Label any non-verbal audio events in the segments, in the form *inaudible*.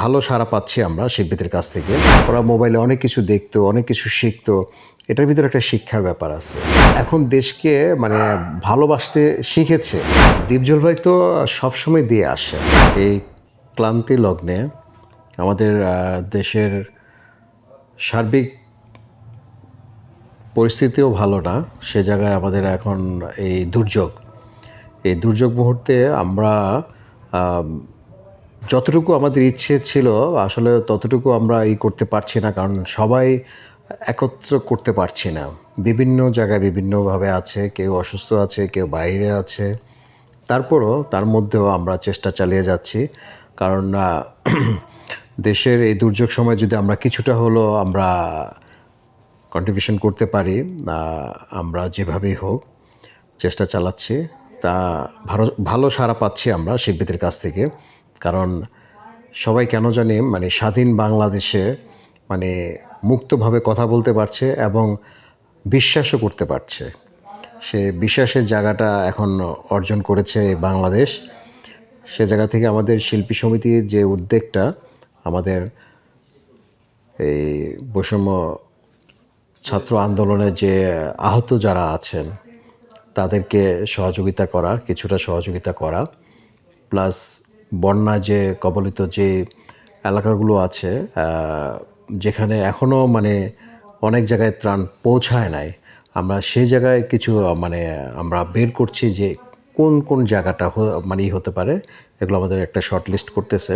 ভালো সাড়া পাচ্ছি আমরা শিল্পীদের কাছ থেকে। ওরা মোবাইলে অনেক কিছু দেখতো অনেক কিছু শিখতো। এটার ভিতরে একটা শিক্ষার ব্যাপার আছে। এখন দেশকে মানে ভালোবাসতে শিখেছে। দীপজল ভাই তো সবসময় দিয়ে আসে। এই ক্লান্তি লগ্নে আমাদের দেশের সার্বিক পরিস্থিতিও ভালো না। সে জায়গায় আমাদের এখন এই দুর্যোগ। এই দুর্যোগ মুহূর্তে আমরা আম, যতটুকু আমাদের ইচ্ছে ছিল, আসলে ততটুকু আমরা ই করতে পারছি না, কারণ সবাই একত্র করতে পারছি না। বিভিন্ন জায়গায় বিভিন্নভাবে আছে, কেউ অসুস্থ আছে, কেউ বাইরে আছে। তারপরও তার মধ্যেও আমরা চেষ্টা চালিয়ে যাচ্ছি, কারণ *clears throat* দেশের এই দুর্যোগ সময় যদি আমরা কিছুটা হলো আমরা কন্ট্রিবিউশন করতে পারি আমরা যেভাবেই হোক চেষ্টা চালাচ্ছি, তা ভালো ভালো সাড়া পাচ্ছি আমরা শিল্পীদের কাছ থেকে। কারণ সবাই কেন জানি মানে স্বাধীন বাংলাদেশে মানে মুক্তভাবে কথা বলতে পারছে এবং বিশ্বাসও করতে পারছে। সে বিশ্বাসের জায়গাটা এখন অর্জন করেছে বাংলাদেশ। সে জায়গা থেকে আমাদের শিল্পী সমিতির যে উদ্যোগটা, আমাদের এই বৈষম্য ছাত্র আন্দোলনে যে আহত যারা আছেন, তাদেরকে সহযোগিতা করা, কিছুটা সহযোগিতা করা, প্লাস বন্যা যে, কবলিত যে এলাকাগুলো আছে যেখানে এখনও মানে অনেক জায়গায় ত্রাণ পৌঁছায় নাই, আমরা সেই জায়গায় কিছু মানে আমরা বের করছি যে কোন কোন জায়গাটা মানে হতে পারে, এগুলো আমাদের একটা শর্ট লিস্ট করতেছে।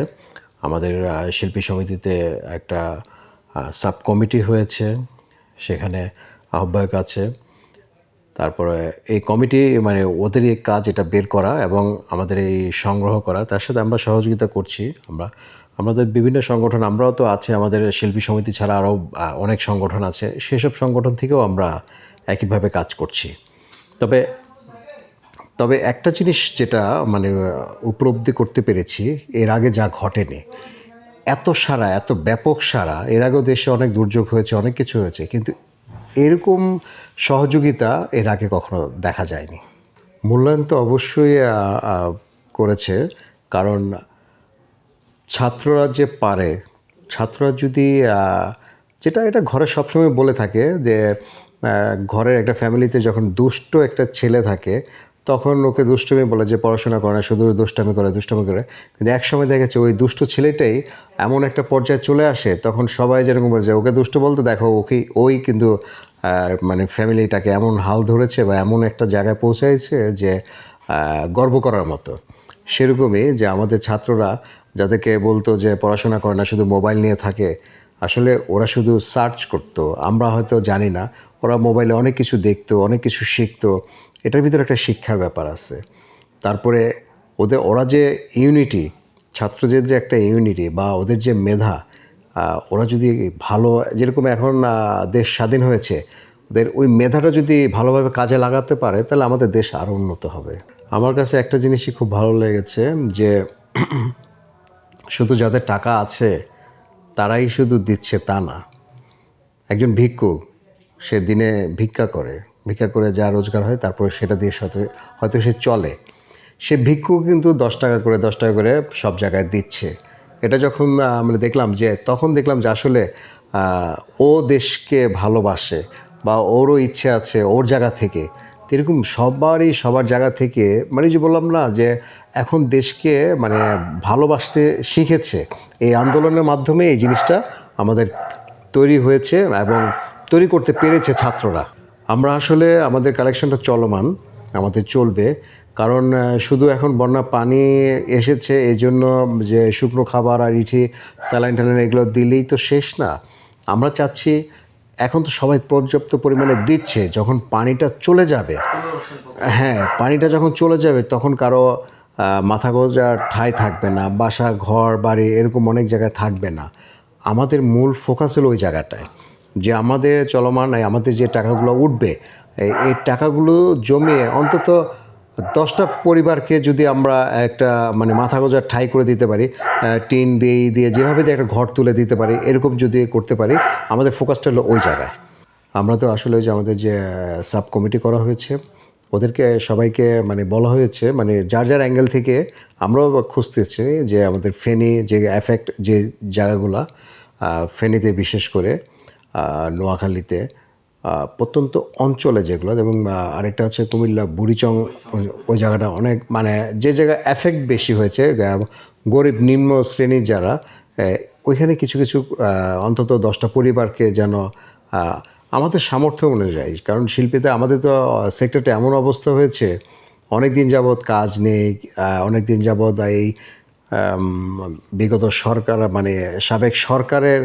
আমাদের শিল্পী সমিতিতে একটা সাব কমিটি হয়েছে, সেখানে আহ্বায়ক আছে। তারপরে এই কমিটি মানে ওদেরই কাজ এটা বের করা এবং আমাদের এই সংগ্রহ করা। তার সাথে আমরা সহযোগিতা করছি আমরা। আমাদের বিভিন্ন সংগঠন, আমরাও তো আছে, আমাদের শিল্পী সমিতি ছাড়া আরও অনেক সংগঠন আছে। সেসব সংগঠন থেকেও আমরা একইভাবে কাজ করছি। তবে তবে একটা জিনিস যেটা মানে উপলব্ধি করতে পেরেছি, এর আগে যা ঘটেনি, এত সারা, এত ব্যাপক সারা, এর আগেও দেশে অনেক দুর্যোগ হয়েছে, অনেক কিছু হয়েছে, কিন্তু এরকম সহযোগিতা এর আগে কখনো দেখা যায়নি। মূল্যায়ন তো অবশ্যই করেছে, কারণ ছাত্ররা যে পারে, ছাত্ররা যদি যেটা এটা ঘরে সবসময় বলে থাকে যে ঘরের একটা ফ্যামিলিতে যখন দুষ্ট একটা ছেলে থাকে তখন ওকে দুষ্টমি বলে যে পড়াশোনা করে না, শুধু দুষ্টামি করে, দুষ্টমি করে। কিন্তু একসময় দেখা যাচ্ছে ওই দুষ্ট ছেলেটাই এমন একটা পর্যায়ে চলে আসে, তখন সবাই যেরকম বলে যে ওকে দুষ্ট বলতে দেখো ওকে ওই কিন্তু মানে ফ্যামিলিটাকে এমন হাল ধরেছে বা এমন একটা জায়গায় পৌঁছাইছে যে গর্ব করার মতো। সেরকমই যে আমাদের ছাত্ররা যাদেরকে বলতো যে পড়াশোনা করে না, শুধু মোবাইল নিয়ে থাকে, আসলে ওরা শুধু সার্চ করতো। আমরা হয়তো জানি না, ওরা মোবাইলে অনেক কিছু দেখতো, অনেক কিছু শিখতো এটার ভিতরে একটা শিক্ষার ব্যাপার আছে। তারপরে ওদের, ওরা যে ইউনিটি, ছাত্রদের যে একটা ইউনিটি বা ওদের যে মেধা ওরা যদি ভালো, যেরকম এখন দেশ স্বাধীন হয়েছে, ওদের ওই মেধাটা যদি ভালোভাবে কাজে লাগাতে পারে, তাহলে আমাদের দেশ আরও উন্নত হবে। আমার কাছে একটা জিনিসই খুব ভালো লেগেছে যে, শুধু যাদের টাকা আছে, তারাই শুধু দিচ্ছে তা না। একজন ভিক্ষু, সে দিনে ভিক্ষা করে। ভিক্ষা করে যা রোজগার হয়, তারপরে সেটা দিয়ে হয়তো হয়তো সে চলে। সে ভিক্ষু কিন্তু দশ টাকা করে, দশ টাকা করে সব জায়গায় দিচ্ছে। এটা যখন আমরা দেখলাম যে, তখন দেখলাম যে আসলে ও দেশকে ভালোবাসে বা ওরও ইচ্ছে আছে ওর জায়গা থেকে। এরকম সবারই, সবার জায়গা থেকে মানে যে বললাম না যে, এখন দেশকে মানে ভালোবাসতে শিখেছে। এই আন্দোলনের মাধ্যমে এই জিনিসটা আমাদের তৈরি হয়েছে এবং তৈরি করতে পেরেছে ছাত্ররা। আমরা আসলে আমাদের কালেকশনটা চলমান, আমাদের চলবে, কারণ শুধু এখন বন্যা পানি এসেছে এই জন্য যে শুকনো খাবার আর ইঠি, স্যালাইন ট্যালাইন এগুলো দিলেই তো শেষ না। আমরা চাচ্ছি, এখন তো সবাই পর্যাপ্ত পরিমাণে দিচ্ছে, যখন পানিটা চলে যাবে হ্যাঁ পানিটা যখন চলে যাবে, তখন কারও মাথা গোজার ঠাঁই থাকবে না, বাসা, ঘর, বাড়ি, এরকম অনেক জায়গায় থাকবে না। আমাদের মূল ফোকাস হলো ওই জায়গাটায়। যে আমাদের চলমান আমাদের যে টাকাগুলো উঠবে, এই- টাকাগুলো জমিয়ে অন্তত দশটা পরিবারকে যদি আমরা একটা মানে মাথা গোজার ঠাই করে দিতে পারি টিন দিয়ে দিয়ে যেভাবে দিয়ে একটা ঘর তুলে দিতে পারি, এরকম যদি করতে পারি, আমাদের ফোকাসটা হলো ওই জায়গায়। আমরা তো আসলে যে আমাদের যে সাব কমিটি করা হয়েছে, ওদেরকে সবাইকে মানে বলা হয়েছে মানে যার যার অ্যাঙ্গেল থেকে আমরাও খুঁজতেছি যে আমাদের ফেনি যে এফেক্ট যে জায়গাগুলা ফেনীতে বিশেষ করে নোয়াখালীতে প্রত্যন্ত অঞ্চলে যেগুলো, এবং আরেকটা হচ্ছে কুমিল্লা, বুড়িচং, ওই- জায়গাটা অনেক মানে যে জায়গায় এফেক্ট বেশি হয়েছে গরিব, নিম্ন শ্রেণির যারা ওইখানে কিছু কিছু অন্তত দশটা পরিবারকে যেন আমাদের সামর্থ্য অনুযায়ী, কারণ শিল্পীতে আমাদের তো সেক্টরটা এমন অবস্থা হয়েছে অনেক দিন যাবৎ কাজ নেই অনেক দিন যাবৎ এই বিগত সরকার মানে সাবেক সরকারের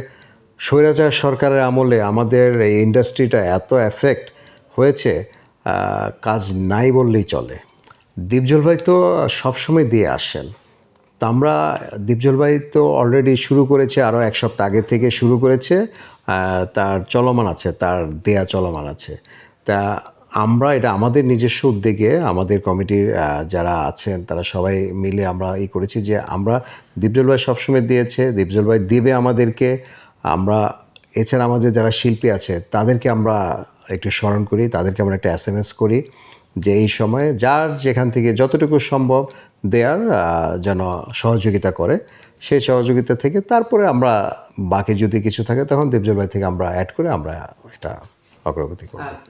স্বৈরাচার সরকারের আমলে আমাদের এই ইন্ডাস্ট্রিটা এত এফেক্ট হয়েছে কাজ নাই বললেই চলে। দীপজল ভাই তো সবসময় দিয়ে আসেন। তা আমরা, দীপজল ভাই তো অলরেডি শুরু করেছে, আরও এক সপ্তাহ আগে থেকে শুরু করেছে তার চলমান আছে, তার দেয়া চলমান আছে। তা আমরা এটা আমাদের নিজস্ব উদ্যোগে, আমাদের কমিটির যারা আছেন, তারা সবাই মিলে আমরা এই করেছি যে আমরা দীপজল ভাই সবসময় দিয়েছে, দীপজল ভাই দেবে আমাদেরকে আমরা, এছাড়া আমাদের যারা শিল্পী আছে, তাদেরকে আমরা একটু স্মরণ করি, তাদেরকে আমরা একটা এস এম এস করি যে এই সময়ে যার যেখান থেকে যতটুকু সম্ভব দেয়ার যেন সহযোগিতা করে সেই সহযোগিতা থেকে তারপরে আমরা বাকি যদি কিছু থাকে তখন দেবজল ভাই থেকে আমরা অ্যাড করে আমরা এটা অগ্রগতি করব।